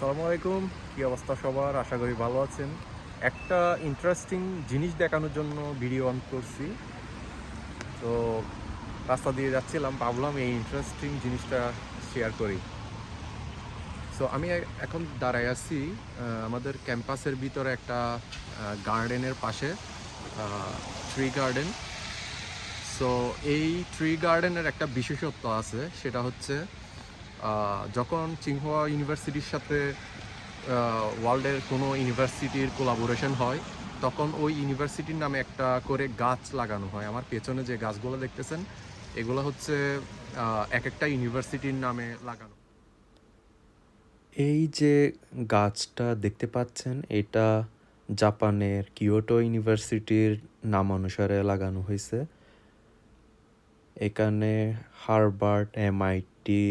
আসসালামু আলাইকুম। কী অবস্থা সবার? আশা করি ভালো আছেন। একটা ইন্টারেস্টিং জিনিস দেখানোর জন্য ভিডিও অন করছি। তো রাস্তা দিয়ে যাচ্ছিলাম, ভাবলাম এই ইন্টারেস্টিং জিনিসটা শেয়ার করি। সো আমি এখন দাঁড়ায় আছি আমাদের ক্যাম্পাসের ভিতরে একটা গার্ডেনের পাশে ট্রি গার্ডেন সো এই ট্রি গার্ডেনের একটা বিশেষত্ব আছে, সেটা হচ্ছে যখন চিংহুয়া ইউনিভার্সিটির সাথে ওয়ার্ল্ডের কোনো ইউনিভার্সিটির কোলাবোরেশন হয়, তখন ওই ইউনিভার্সিটির নামে একটা করে গাছ লাগানো হয়। আমার পেছনে যে গাছগুলো দেখতেছেন, এগুলো হচ্ছে এক একটা ইউনিভার্সিটির নামে লাগানো। এই যে গাছটা দেখতে পাচ্ছেন, এটা জাপানের কিয়োটো ইউনিভার্সিটির নাম অনুসারে লাগানো হয়েছে। এখানে Harvard, MIT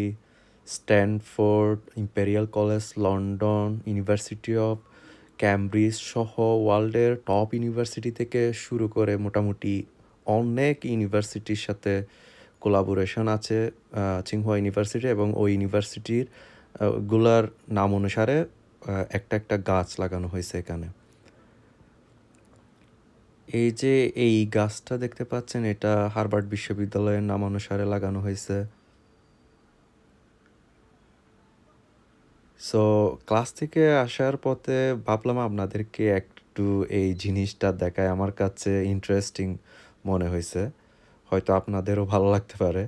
Stanford, Imperial College, London, University of Cambridge সহ ওয়ার্ল্ডের টপ ইউনিভার্সিটি থেকে শুরু করে মোটামুটি অনেক ইউনিভার্সিটির সাথে কোলাবোরেশন আছে চিংহুয়া ইউনিভার্সিটি এবং ওই ইউনিভার্সিটিরগুলার নাম অনুসারে একটা একটা গাছ লাগানো হয়েছে এখানে। এই যে এই গাছটা দেখতে পাচ্ছেন, এটা হার্ভার্ড বিশ্ববিদ্যালয়ের নাম অনুসারে লাগানো হয়েছে। সো ক্লাস থেকে আসার পথে ভাবলাম আপনাদেরকে একটু এই জিনিসটা দেখায়। আমার কাছে ইন্টারেস্টিং মনে হয়েছে। হয়তো আপনাদেরও ভালো লাগতে পারে।